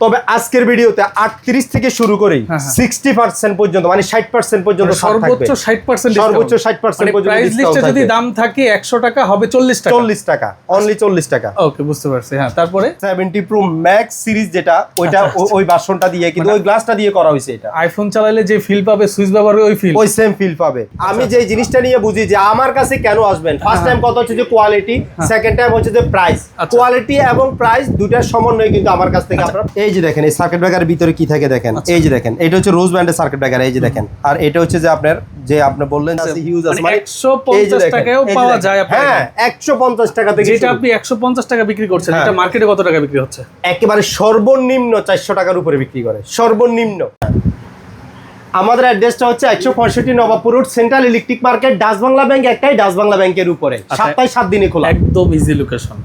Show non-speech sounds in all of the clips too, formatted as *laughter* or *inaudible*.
তবে আজকের ভিডিওতে আটত্রিশ থেকে শুরু হ্যাঁ। সিক্সটি পার্সেন্ট পর্যন্ত মানে ষাট পার্সেন্ট পর্যন্ত ছাড় সর্বোচ্চ। ষাট পার্সেন্ট সর্বোচ্চ 60% পর্যন্ত প্রাইস লিস্টে যদি দাম থাকে একশো টাকা হবে চল্লিশ টাকা। চল্লিশ টাকা অনলি চল্লিশ টাকা। ওকে বুঝতে পারছি। হ্যাঁ তারপরে? সেভেন্টি প্রো ম্যাক্স সিরিজ যেটা ওইটা আচ্ছা, ওই ভার্সনটা দিয়ে কিন্তু ওই গ্লাসটা দিয়ে করা হয়েছে এটা। আইফোন চালালে যে ফিল পাবে সুইচ ব্যবহারে ওই ফিল ওই সেম ফিল পাবে। আমি যে জিনিসটা নিয়ে বুঝি যে আমার কাছে কেন আসবেন? ফার্স্ট টাইম কথা হচ্ছে যে কোয়ালিটি সেকেন্ড টাইম হচ্ছে যে প্রাইস আচ্ছা। কোয়ালিটি এবং প্রাইস দুটার সমন্বয় কিন্তু আমার কাছ থেকে আপনারা এই যে দেখেন এই সার্কিট ব্রেকারের ভিতরে কি থাকে দেখেন? আচ্ছা। এই যে দেখেন এটা হচ্ছে রোজ ব্যান্ডের সার্কিট ব্রেকার এই যে দেখেন। আর এটা হচ্ছে যে আপনার যে আপনি বললেন হিউজ আছে মানে মানে 150 এই টাকায়ও পাওয়া যায় আপনার হ্যাঁ একশো পঞ্চাশ টাকা থেকে যেটা আপনি একশো পঞ্চাশ টাকা বিক্রি করছেন হ্যাঁ। এটা মার্কেটে কত টাকা বিক্রি হচ্ছে? একেবারে সর্বনিম্ন চারশো টাকার উপরে বিক্রি করে সর্বনিম্ন। আমাদের অ্যাড্রেসটা হচ্ছে একশো পঁয়ষট্টি Nawabpur road central electric market Dutch Bangla bank একটাই ডাস বাংলা ব্যাংকের উপরে। আচ্ছা। সপ্তাহে সাত দিনে খোলা। একদম ইজি লোকেশন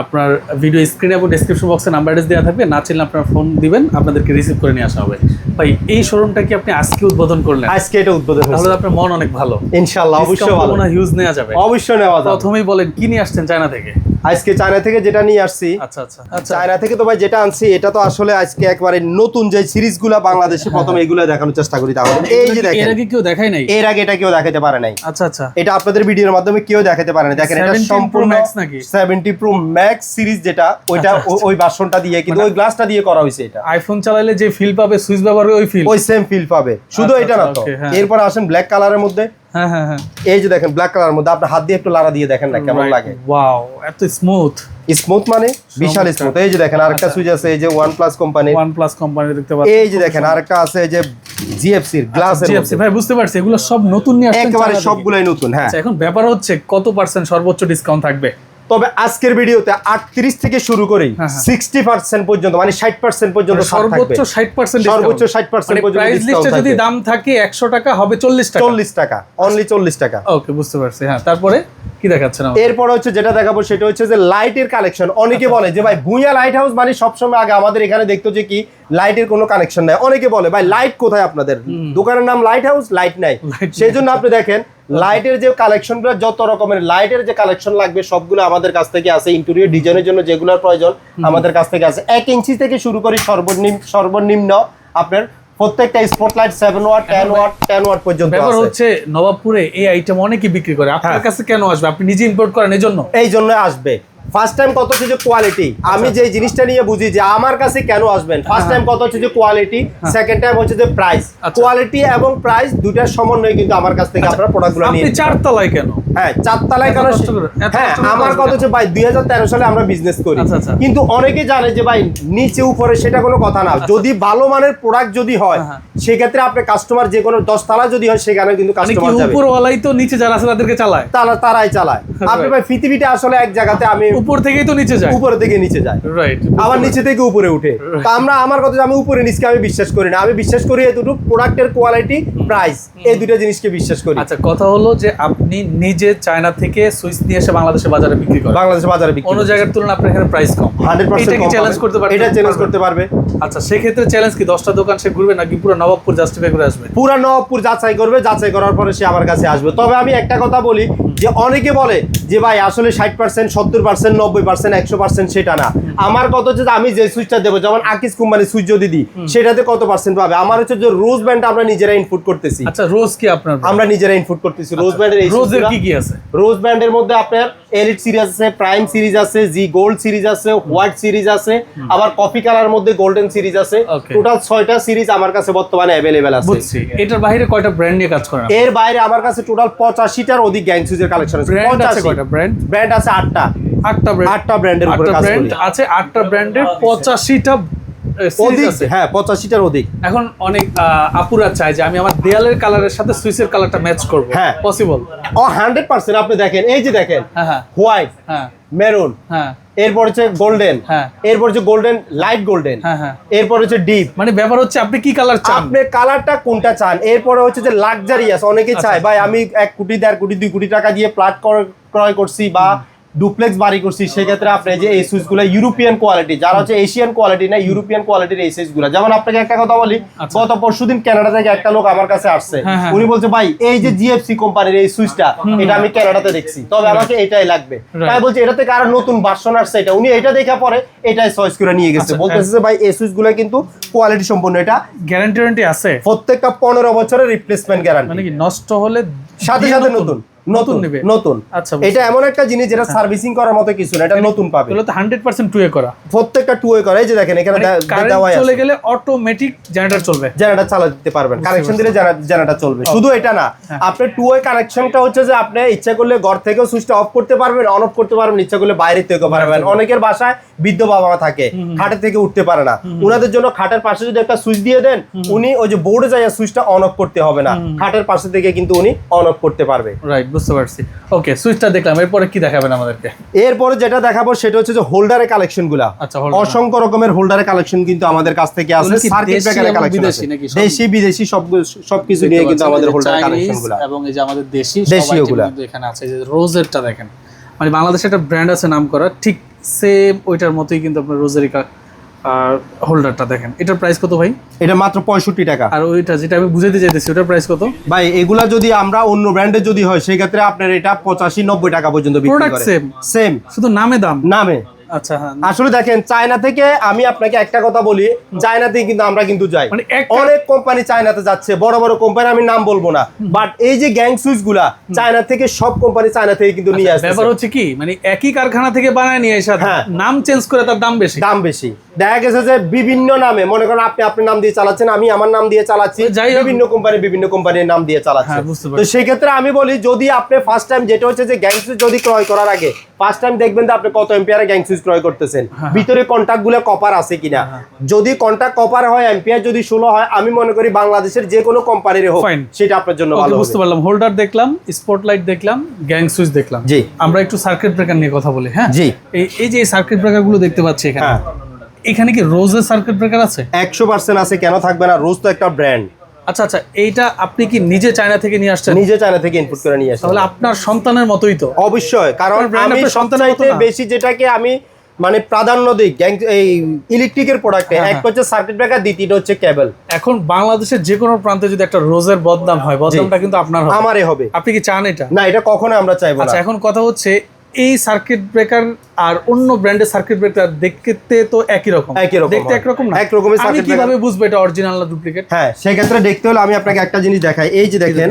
আপনার ভিডিও স্ক্রিনে এবং ডিসক্রিপশন বক্সে নাম্বার অ্যাড্রেস দেওয়া থাকবে। না চাইলে আপনার ফোন দিবেন আপনাদেরকে রিসিভ করে নিয়ে আসা হবে। ভাই এই শোরুমটা কি আপনি আজকে উদ্বোধন করলেন? আজকে এটা উদ্বোধন তাহলে হয়েছে আপনার মন অনেক ভালো। ইনশাল্লাহ অবশ্যই ভালো। হিউজ নেওয়া যাবে। অবশ্যই নেওয়া যাবে। প্রথমেই বলেন কি নিয়ে আসছেন চায়না থেকে? আজকে চায়না থেকে যেটা নিয়ে আসছি আচ্ছা আচ্ছা। আচ্ছা। চায়না থেকে তো ভাই যেটা আনছি এটা তো আসলে আজকে একবারে নতুন যে সিরিজগুলো বাংলাদেশে প্রথমে এগুলো দেখানোর চেষ্টা করি তাহলে। এই যে এর দেখেন আগে কেউ দেখাই নাই? এর আগে এটা কেউ দেখাতে পারে নাই। আচ্ছা আচ্ছা। এটা আপনাদের ভিডিওর মাধ্যমে কেউ দেখাতে পারে না দেখেন এটা সম্পূর্ণ Max নাকি? সেভেন্টি প্রো ম্যাক্স সিরিজ যেটা ওইটা ওই ভার্সনটা দিয়ে কিন্তু মানে- ওই গ্লাসটা দিয়ে করা হয়েছে এটা। আইফোন চালালে যে ফিল পাবে সুইচ ব্যবহারে ওই ফিল ওই সেম ফিল পাবে। শুধু এটা না তো। হ্যাঁ। এরপর আসেন ব্ল্যাক কালারের মধ্যে। হ্যাঁ হ্যাঁ হ্যাঁ। এই যে দেখেন ব্ল্যাক কালার মধ্যে আপনার হাত দিয়ে একটু লাড়া দিয়ে দেখেন না কেমন লাগে। ওয়াও এত স্মুথ স্মুথ মানে বিশাল। স্মুথ এই যে দেখেন আরেকটা সুইচ আছে এই যে OnePlus company OnePlus company দেখতে পাচ্ছেন। এই যে দেখেন আরেকটা আছে এই যে এর গ্লাস জিএফসি ভাই বুঝতে পারছি এগুলো সব নতুন নিয়ে আসছে একেবারে সবগুলাই নতুন হ্যাঁ। আচ্ছা এখন ব্যাপার হচ্ছে কত পার্সেন্ট সর্বোচ্চ ডিসকাউন্ট থাকবে? তবে আজকের ভিডিওতে আটত্রিশ থেকে শুরু হ্যাঁ। সিক্সটি পার্সেন্ট পর্যন্ত মানে ষাট পার্সেন্ট পর্যন্ত সর্বোচ্চ ষাট পার্সেন্ট সর্বোচ্চ 60% পর্যন্ত প্রাইস লিস্টে যদি দাম থাকে একশো টাকা হবে চল্লিশ টাকা। চল্লিশ টাকা অনলি চল্লিশ টাকা। ওকে বুঝতে পারছি। হ্যাঁ তারপরে কি দেখাচ্ছেন এরপর হচ্ছে যেটা দেখাবো সেটা হচ্ছে যে লাইটের কালেকশন অনেকে আচ্ছা। বলে যে ভাই ভুঁইয়া লাইট হাউস মানে সবসময় আগে আমাদের এখানে দেখতো যে কি লাইটের কোনো কানেকশন নাই। অনেকে বলে ভাই লাইট কোথায় আপনাদের? দোকানের নাম লাইট হাউস লাইট নাই। সেই জন্য আপনি দেখেন লাইটের যে কালেকশনগুলো যত রকমের লাইটের যে কালেকশন লাগবে সবগুলো আমাদের কাছ থেকে আছে ইন্টেরিয়র ডিজাইনের জন্য যেগুলোর প্রয়োজন আমাদের কাছ থেকে আছে এক ইঞ্চি থেকে শুরু করে সর্বনিম্ন সর্বনিম্ন আপনার প্রত্যেকটা spotlight seven watt ten watt ten watt পর্যন্ত ব্যাপার হচ্ছে নবাবপুরে এই আইটেম অনেকেই বিক্রি করে। আপনার হ্যাঁ। কাছে কেন আসবে? আপনি নিজে ইম্পোর্ট করেন এই জন্য এই জন্য আসবে। ফার্স্ট টাইম কত হচ্ছে যে কোয়ালিটি আমি যে জিনিসটা নিয়ে বুঝি যে আমার কাছে কেন আসবেন? ফার্স্ট টাইম কত হচ্ছে যে কোয়ালিটি সেকেন্ড টাইম হচ্ছে যে প্রাইস আচ্ছা। কোয়ালিটি এবং প্রাইস দুটার সমন্বয় কিন্তু আমার কাছ থেকে আপনারা প্রোডাক্টগুলো নিয়ে। চারতলায় কেন? হ্যাঁ চারতলায় কেন হ্যাঁ আমার কথা হচ্ছে ভাই দুই হাজার তেরো সালে আমরা বিজনেস করি। আচ্ছা, আচ্ছা। কিন্তু অনেকে জানে যে ভাই নিচে উপরে সেটা কোনো কথা না। যদি ভালো মানের প্রোডাক্ট যদি হয়। সেক্ষেত্রে আপনি কাস্টমার যে কোনো দশ যদি সেখানে কিন্তু মানে কাস্টমার যাবে। উপরওয়ালাই তো নিচে যারা আছে তাদেরকে চালায়? তারা তারাই চালায়। *laughs* আপনি ভাই পৃথিবীটা আসলে এক জায়গাতে আমি উপর থেকেই তো নিচে যায়। উপরে থেকে নিচে যায়। রাইট আবার নিচে থেকে উপরে উঠে। তো আমরা আমার কথা আমি উপরে নিচকে আমি বিশ্বাস করি না। আমি বিশ্বাস করি এতটুকু প্রোডাক্টের কোয়ালিটি প্রাইস এই দুটো জিনিসকে বিশ্বাস করি। আচ্ছা কথা হলো যে আপনি নিজে চায়না থেকে সুইচ নিয়ে এসে বাংলাদেশের বাজারে বিক্রি করে। বাংলাদেশের বাজারে বিক্রি অন্য জায়গার তুলনায় আপনার এখানে প্রাইস কম। হান্ড্রেড এটা পার্সেন্ট কি চ্যালেঞ্জ করতে পারবে? এটা চ্যালেঞ্জ করতে পারবে। আচ্ছা সেক্ষেত্রে চ্যালেঞ্জ কি? দশটা দোকান সে ঘুরবে নাকি পুরো নবাবপুর জাস্টিফাই করে আসবে? পুরো নবপুর যাচাই করবে যাচাই করার পরে সে আমার কাছে আসবে। তবে আমি একটা কথা বলি যে অনেকে বলে যে ভাই আসলে ষাট পার্সেন্ট সত্তর পার্সেন্ট নব্বই পার্সেন্ট একশো পার্সেন্ট সেটা না। আমার কত হচ্ছে যে আমি যে সুইচটা দেবো যেমন আকিস কুম্বানি সুইচ যদি দিই সেটাতে কত পার্সেন্ট পাবে? আমার হচ্ছে যে রোজ ব্যান্ড আমরা নিজেরা ইনপুট করতেছি। আচ্ছা রোজ কি আপনার? আমরা নিজেরা ইনপুট করতেছি। রোজ ব্যান্ডের রোজের কি কি আছে? রোজ ব্যান্ডের মধ্যে আপনার এলিট সিরিজ আছে প্রাইম সিরিজ আছে জি গোল্ড সিরিজ আছে হোয়াইট সিরিজ আছে আবার কফি কালার মধ্যে গোল্ডেন সিরিজ আছে। টোটাল ছয়টা সিরিজ আমার কাছে বর্তমানে অ্যাভেলেবেল আছে। বুঝছি। এটার বাইরে কয়টা ব্র্যান্ড নিয়ে কাজ করেন এর বাইরে আমার কাছে টোটাল পঁচাশিটার অধিক গ্যাং সুইচের কালেকশন আছে। ব্র্যান্ড আছে কয়টা ব্র্যান্ড ব্র্যান্ড আছে আটটা। আটটা ব্র্যান্ড আটটা ব্র্যান্ডের উপরে কাজ করি। আছে আটটা ব্র্যান্ডের পঁচাশিটা অধিক হ্যাঁ পঁচাশিটার অধিক। এখন অনেক আপুরা চায় যে আমি আমার দেয়ালের কালারের সাথে সুইচের কালারটা ম্যাচ করব। হ্যাঁ। পসিবল ও হান্ড্রেড পার্সেন্ট আপনি দেখেন এই যে দেখেন হ্যাঁ হ্যাঁ। হোয়াইট হ্যাঁ। মেরুন হ্যাঁ। এরপর হচ্ছে গোল্ডেন হ্যাঁ। এরপর হচ্ছে গোল্ডেন লাইট গোল্ডেন এরপর হচ্ছে ডিপ। মানে ব্যাপার হচ্ছে আপনি কি কালার চান? আপনি কালারটা কোনটা চান? এরপরে হচ্ছে যে লাক্সারিয়াস অনেকে আচ্ছা। চায় ভাই আমি এক কোটি দেড় কোটি দুই কোটি টাকা দিয়ে প্লাট ক্রয় করছি বা ডুপ্লেক্স বাড়ি করছি সেক্ষেত্রে আপনি যে এই সুইচগুলো ইউরোপিয়ান কোয়ালিটি যারা হচ্ছে এশিয়ান কোয়ালিটি না ইউরোপিয়ান কোয়ালিটির এই সুইচগুলো যেমন আপনাকে একটা কথা বলি আচ্ছা। গত পরশুদিন কানাডা থেকে একটা লোক আমার কাছে আসছে। হ্যাঁ, হ্যাঁ। উনি বলছে ভাই এই যে জিএফসি কোম্পানির এই সুইচটা এটা আমি কানাডাতে দেখছি। তবে আমাকে এটাই লাগবে। তাই বলছে এটা থেকে আরও নতুন ভার্সন আসছে এটা। উনি এটা দেখা পরে এটাই চয়েস করে নিয়ে গেছে। আচ্ছা, বলতেছে যে ভাই এই সুইচগুলো কিন্তু কোয়ালিটি সম্পূর্ণ এটা গ্যারান্টি আছে। প্রত্যেকটা পনেরো বছরের রিপ্লেসমেন্ট গ্যারান্টি মানে কি নষ্ট হলে সাথে সাথে নতুন। নতুন নেবে। নতুন। আচ্ছা, এটা এমন একটা জিনিস যেটা সার্ভিসিং করার মতো কিছু না এটা নতুন পাবে। এগুলো তো হান্ড্রেড পার্সেন্ট টুয়ে করা। প্রত্যেকটা টু ওয়ে করা এই যে দেখেন এখানে মানে চলে গেলে অটোমেটিক জেনারেটর চলবে। জেনারেটর চালা দিতে পারবেন কানেকশন দিলে জেনারেটর চলবে। শুধু এটা না হ্যাঁ। আপনার টু ওয়ে কানেকশনটা হচ্ছে যে আপনি ইচ্ছা করলে ঘর থেকেও সুইচটা অফ করতে পারবেন অন অফ করতে পারবেন ইচ্ছা করলে বাইরে থেকেও পারবেন। অনেকের বাসায় বৃদ্ধ বাবা মা থাকে খাটের থেকে উঠতে পারে না। উনাদের জন্য খাটের পাশে যদি একটা সুইচ দিয়ে দেন উনি ওই যে বোর্ডে যায় সুইচটা অন অফ করতে হবে না। খাটের পাশে থেকে কিন্তু উনি অন অফ করতে পারবে। রাইট বুঝতে পারছি। ওকে সুইচটা দেখলাম এরপরে কি দেখাবেন আমাদেরকে? এরপরে যেটা দেখাবো সেটা হচ্ছে যে হোল্ডারের কালেকশনগুলা। আচ্ছা, অসংখ্য রকমের হোল্ডারের কালেকশন কিন্তু আমাদের কাছ থেকে আছে। সার্কিট ব্রেকারের কালেকশন দেশি বিদেশি সব? সবকিছু নিয়ে কিন্তু আমাদের হোল্ডার কালেকশনগুলা। এবং এই যে আমাদের দেশি দেশি সব item কিন্তু এখানে আছে। যে রোজেরটা দেখেন। মানে বাংলাদেশে একটা ব্র্যান্ড আছে নাম করা ঠিক সেম ওইটার মতোই কিন্তু আপনার রোজের আর হোল্ডারটা দেখেন এটার প্রাইস কত ভাই? এটা মাত্র পঁয়ষট্টি টাকা। আর ওইটা যেটা আমি বুঝাইতে চাইতেছি ওটার প্রাইস কত? ভাই এগুলা যদি আমরা অন্য ব্র্যান্ডের যদি হয় সেই ক্ষেত্রে আপনার এটা পঁচাশি নব্বই টাকা পর্যন্ত Product সেম শুধু নামে দাম? নামে। আচ্ছা হ্যাঁ। আসলে দেখেন চায়না থেকে আমি আপনাকে একটা কথা বলি চায়নাতে কিন্তু আমরা কিন্তু যাই। মানে অনেক কোম্পানি চায়নাতে যাচ্ছে বড় বড় কোম্পানি আমি নাম বলব না। বাট এই যে গ্যাং সুইচগুলা চায়না থেকে সব কোম্পানি চায়না থেকে কিন্তু নিয়ে আসে ব্যাপার হচ্ছে কি মানে একই কারখানা থেকে বানায় নিয়ে এসে হ্যাঁ। নাম চেঞ্জ করে তার দাম বেশি। দাম বেশি। দেখা গেছে যে বিভিন্ন নামে মনে করেন আপনি আপনার নাম দিয়ে চালাচ্ছেন আমি আমার নাম দিয়ে চালাচ্ছি বিভিন্ন কোম্পানি বিভিন্ন কোম্পানির নাম দিয়ে চালাচ্ছে। হ্যাঁ, তো। সেই ক্ষেত্রে আমি বলি যদি আপনি ফার্স্ট টাইম যেটা হচ্ছে যে গ্যাং সুইচ যদি ক্রয় করার আগে ফার্স্ট টাইম দেখবেন যে আপনি কত এম্পিয়ারে গ্যাং সুইচ ক্রয় করতেছেন। হ্যাঁ, ভিতরে কন্ট্যাক্টগুলো কপার আছে কিনা। যদি কন্ট্যাক্ট কপার হয় এম্পিয়ার যদি ষোলো হয় আমি মনে করি বাংলাদেশের যে কোনো কোম্পানির হোক সেটা আপনার জন্য ভালো বুঝতে পারলাম। হোল্ডার দেখলাম স্পটলাইট দেখলাম গ্যাং সুইচ দেখলাম। জি। আমরা একটু সার্কিট ব্রেকার নিয়ে কথা বলি হ্যাঁ? জি। এই যে সার্কিট ব্রেকারগুলো দেখতে পাচ্ছি এখানে। হ্যাঁ। এখানে কি রোজের সার্কিট ব্রেকার আছে? একশো পার্সেন্ট আছে কেন থাকবে না? রোজ তো একটা ব্র্যান্ড আচ্ছা আচ্ছা এইটা আপনি কি নিজে চায়না থেকে নিয়ে আসছেন? নিজে চায়না থেকে ইনপুট করে নিয়ে আসে তাহলে আপনার সন্তানের মতোই তো। অবশ্যই কারণ আমি না। বেশি যেটাকে আমি মানে প্রাধান্য দিই গ্যাং এই ইলেকট্রিকের প্রোডাক্টে হ্যাঁ, এক হচ্ছে সার্কিট ব্রেকার দ্বিতীয়টা হচ্ছে কেবল এখন বাংলাদেশের যে কোনো প্রান্তে যদি একটা রোজের বদনাম হয় বদনামটা কিন্তু আপনার হবে। আমারই হবে। আপনি কি চান এটা? না এটা কখনো আমরা চাইব না। আচ্ছা এখন কথা হচ্ছে এই সার্কিট ব্রেকার আর অন্য ব্র্যান্ডের সার্কিট ব্রেকার দেখতে তো একই রকম। একই রকম দেখতে। একরকম না? একরকমের আমি কীভাবে বুঝব এটা অরিজিনাল না ডুপ্লিকেট হ্যাঁ সেক্ষেত্রে দেখতে হলে আমি আপনাকে একটা জিনিস দেখাই। এই যে দেখেন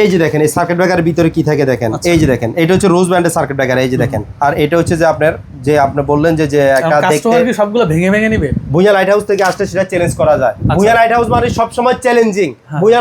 এই যে দেখেন এই সার্কিট ব্রেকারের ভিতরে কি থাকে দেখেন? আচ্ছা। এই যে দেখেন এটা হচ্ছে রোজ ব্র্যান্ডের সার্কিট ব্রেকার এই যে দেখেন। আর এটা হচ্ছে যে আপনার যে আপনি বললেন যে যে একটা দেখতে সবগুলো ভেঙে ভেঙে নিবে? ভুঁইয়া লাইট হাউস থেকে আসলে সেটা চ্যালেঞ্জ করা যায়। ভুঁইয়া লাইট হাউস মানে সবসময় challenging Bhuiyan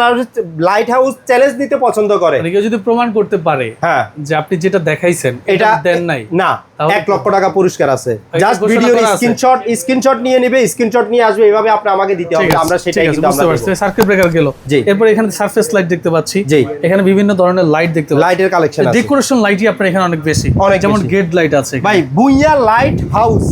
light house challenge নিতে পছন্দ করে। মানে কেউ যদি প্রমাণ করতে পারে হ্যাঁ। যে আপনি যেটা দেখাইছেন এটা দেন নাই না এক লক্ষ টাকা পুরস্কার আছে। জাস্ট ভিডিওর স্ক্রিনশট স্ক্রিনশট নিয়ে নেবে স্ক্রিনশট নিয়ে আসবে এভাবে আপনি আমাকে দিতে হবে আমরা সেটাই কিন্তু বুঝতে আমরা পারছি। সার্কিট ব্রেকার গেল। এরপর এখানে সারফেস লাইট দেখতে পাচ্ছি। এখানে বিভিন্ন ধরনের লাইট দেখতে পাচ্ছি। লাইটের কালেকশন আছে। ডেকোরেশন লাইটই আপনার এখানে অনেক বেশি। অনেক যেমন গেট লাইট আছে ভাই বুইয়া লাইট হাউস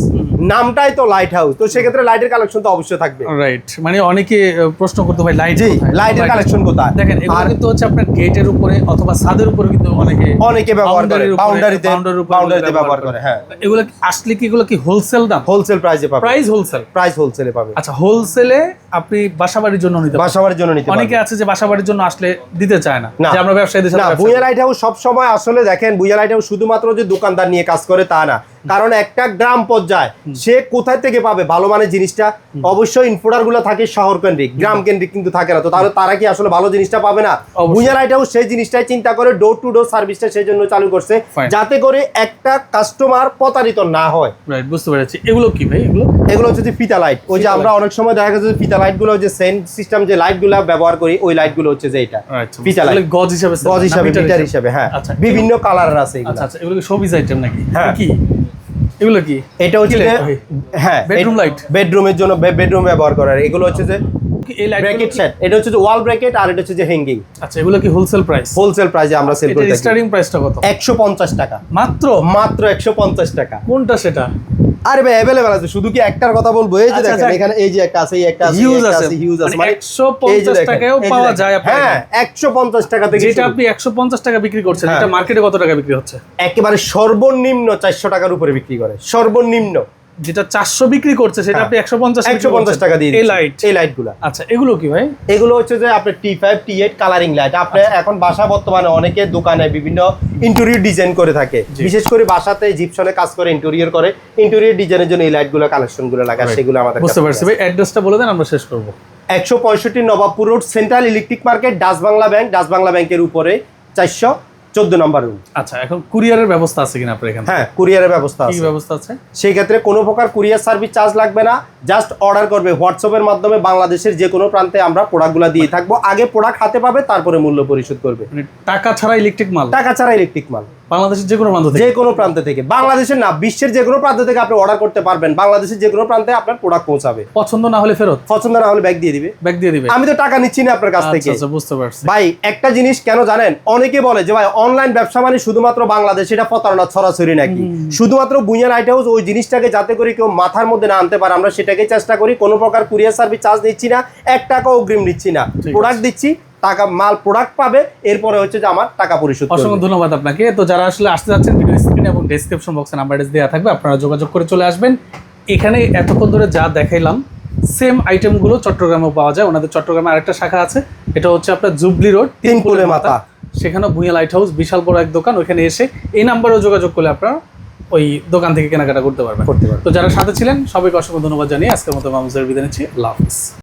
নামটাই তো লাইট হাউস তো সেক্ষেত্রে লাইটের কালেকশন তো অবশ্যই থাকবে। রাইট মানে অনেকে প্রশ্ন করতে ভাই লাইট লাইটের কালেকশন কোথায়? দেখেন এগুলো কিন্তু হচ্ছে আপনার গেটের উপরে অথবা ছাদের উপরে কিন্তু অনেকে অনেকে ব্যবহার করে বাউন্ডারিতে বাউন্ডারিতে ব্যবহার করে হ্যাঁ। এগুলো কি- আসলে কি এগুলো কি হোলসেল দাম? হোলসেল প্রাইসে পাবে প্রাইস হোলসেল প্রাইস হোলসেলে পাবে আচ্ছা হোলসেলে আপনি বাসাবাড়ির জন্য নিতে বাসাবাড়ির জন্য নিতে অনেকে আছে যে বাসাবাড়ির জন্য আসলে দিতে চায় না। না। যে আমরা ব্যবসায়ীদের না সাথে ব্যবসা বুইয়া লাইট হাউস সবসময় আসলে দেখেন বুইয়া লাইট হাউস শুধুমাত্র যে দোকানদার নিয়ে কাজ করে তা না। কারণ একটা গ্রাম পর্যায়ে সে কোথায় থেকে পাবে? ভালো মানের জিনিসটা অবশ্যই ইনফোডারগুলো থাকে শহর কেন্দ্রিক গ্রাম কেন্দ্রিক কিন্তু থাকে না। তো তাহলে তারা কি আসলে ভালো জিনিসটা পাবে না। বুইয়া লাইট সেই জিনিসটাই চিন্তা করে ডোর টু ডোর সার্ভিসটা সেই জন্য চালু করছে যাতে করে একটা কাস্টমার প্রতারিত না হয়। রাইট বুঝতে পেরেছি। এগুলো কি ভাই? এগুলো? এগুলো হচ্ছে ফিতা লাইট ওই যে আমরা অনেক সময় দেখা গেছে যে ফিতা লাইটগুলো যে সেন্ট সিস্টেম যে লাইটগুলো ব্যবহার করি ওই লাইটগুলো হচ্ছে যে এটা আচ্ছা ফিতা লাইট গজ হিসাবে গজ হিসাবে মিটার হিসাবে। হ্যাঁ। আচ্ছা বিভিন্ন কালার আছে এগুলো। আচ্ছা আচ্ছা এগুলো কি শোপিস আইটেম নাকি? হ্যাঁ। কি? এগুলো কি? এটা হচ্ছে হ্যাঁ বেডরুম লাইট বেডরুমের জন্য বেডরুম ব্যবহার করার এগুলো হচ্ছে যে ব্র্যাকেট সেট এটা হচ্ছে যে ওয়াল ব্র্যাকেট আর এটা হচ্ছে যে হ্যাঙ্গিং আচ্ছা এগুলো কি হোলসেল প্রাইস হোলসেল প্রাইসে আমরা সেল করি স্টার্টিং প্রাইসটা কত? একশো পঞ্চাশ টাকা। মাত্র? মাত্র একশো পঞ্চাশ টাকা। কোনটা সেটা? আরে ভাই अवेलेबल আছে। শুধু কি একটার কথা বলব? এই যে আচ্ছা, দেখেন আচ্ছা। এখানে এই যে একটা আছে এই একটা আছে হিউজ আছে। হিউজ আছে। মানে মানে একশো এই যে পঞ্চাশ দেখেন, টাকায়ও পাওয়া যায় আপনার হ্যাঁ একশো পঞ্চাশ টাকা থেকে যেটা আপনি একশো পঞ্চাশ টাকা বিক্রি করছেন হ্যাঁ। এটা মার্কেটে কত টাকা বিক্রি হচ্ছে? একেবারে সর্বনিম্ন চারশো টাকার উপরে বিক্রি করে। সর্বনিম্ন। যেটা চারশো বিক্রি করছে সেটা হ্যাঁ। আপনি একশো পঞ্চাশ একশো পঞ্চাশ টাকা দিয়ে এই লাইট এই লাইটগুলা আচ্ছা এগুলো কি ভাই? এগুলো হচ্ছে যে আপনার T five T eight colouring light আপনি এখন বাসা বর্তমানে অনেকে দোকানে বিভিন্ন ইন্টেরিয়র ডিজাইন করে থাকে। বিশেষ করে বাসাতে জিপসনে কাজ করে ইন্টেরিয়র করে। ইন্টেরিয়র ডিজাইনের জন্য এই লাইটগুলো কালেকশনগুলো Right. সেগুলো আমাদের বুঝতে পারছি ভাই অ্যাড্রেসটা বলে দেন আমরা শেষ করব। একশো পঁয়ষট্টি Nawabpur road central electric market Dutch Bangla bank Dutch Bangla ব্যাংকের উপরে চারশো। চোদ্দ নম্বর রুম আচ্ছা এখন কুরিয়ারের ব্যবস্থা আছে কিনা আপনার এখানে? হ্যাঁ কুরিয়ারের ব্যবস্থা কি আছে। ব্যবস্থা আছে? সেই ক্ষেত্রে কোনো প্রকার কুরিয়ার সার্ভিস চার্জ লাগবে না। জাস্ট অর্ডার করবে। হোয়াটসঅ্যাপের মাধ্যমে বাংলাদেশের যে কোনো প্রান্তে আমরা প্রোডাক্টগুলো দিয়ে থাকব। আগে প্রোডাক্ট হাতে পাবে তারপরে মূল্য পরিশোধ করবে। মানে টাকা ছাড়া ইলেকট্রিক মাল? টাকা ছাড়া ইলেকট্রিক মাল। বাংলাদেশের যে কোনো প্রান্ত থেকে। যে কোনো প্রান্ত থেকে। বাংলাদেশের না বিশ্বের যে কোনো প্রান্ত থেকে আপনি অর্ডার করতে পারবেন। বাংলাদেশের যে কোনো প্রান্তে আপনার প্রোডাক্ট পৌঁছাবে। পছন্দ না হলে ফেরত? পছন্দ না হলে ব্যাগ দিয়ে দিবে। ব্যাগ দিয়ে দিবে। আমি তো টাকা নিচ্ছি না আপনার কাছ আচ্ছা থেকে। আচ্ছা বুঝতে পারছি। ভাই একটা জিনিস কেন জানেন? অনেকে বলে যে ভাই অনলাইন ব্যবসা মানে শুধুমাত্র বাংলাদেশ এটা প্রতারণা ছড়াছড়ি নাকি? শুধুমাত্র বুইয়ার আইট হাউস ওই জিনিসটাকে যাতে করে কেউ মাথার মধ্যে না আনতে পারে। আমরা সেটাকে চেষ্টা করি। কোনো প্রকার কুরিয়ার সার্ভিস চার্জ দিচ্ছি না এক টাকা অগ্রিম নিচ্ছি না। প্রোডাক্ট দিচ্ছি টাকা মাল প্রোডাক্ট পাবে এরপরে হচ্ছে যে আমার টাকা পরিশোধ অসংখ্য ধন্যবাদ আপনাকে। তো যারা আসলে আসতে যাচ্ছেন ভিডিও স্ক্রিন এবং ডেসক্রিপশন বক্সে নাম্বার দেওয়া থাকবে আপনারা যোগাযোগ করে চলে আসবেন। এখানে এতক্ষণ ধরে যা দেখাইলাম সেম আইটেমগুলো চট্টগ্রামেও পাওয়া যায়। ওনাদের চট্টগ্রামে আরেকটা শাখা আছে এটা হচ্ছে আপনার জুবলি রোড তিন পুলে মাথা। সেখানে ভুঁইয়া লাইট হাউস বিশাল বড় এক দোকান ওইখানে এসে এই নাম্বারেও যোগাযোগ করলে আপনারা ওই দোকান থেকে কেনাকাটা করতে পারবেন। করতে পারবেন। তো যারা সাথে ছিলেন সবাইকে অসংখ্য ধন্যবাদ জানিয়ে আজকের মতো মামুজের বিদায় নিচ্ছি। আল্লাহ হাফিজ।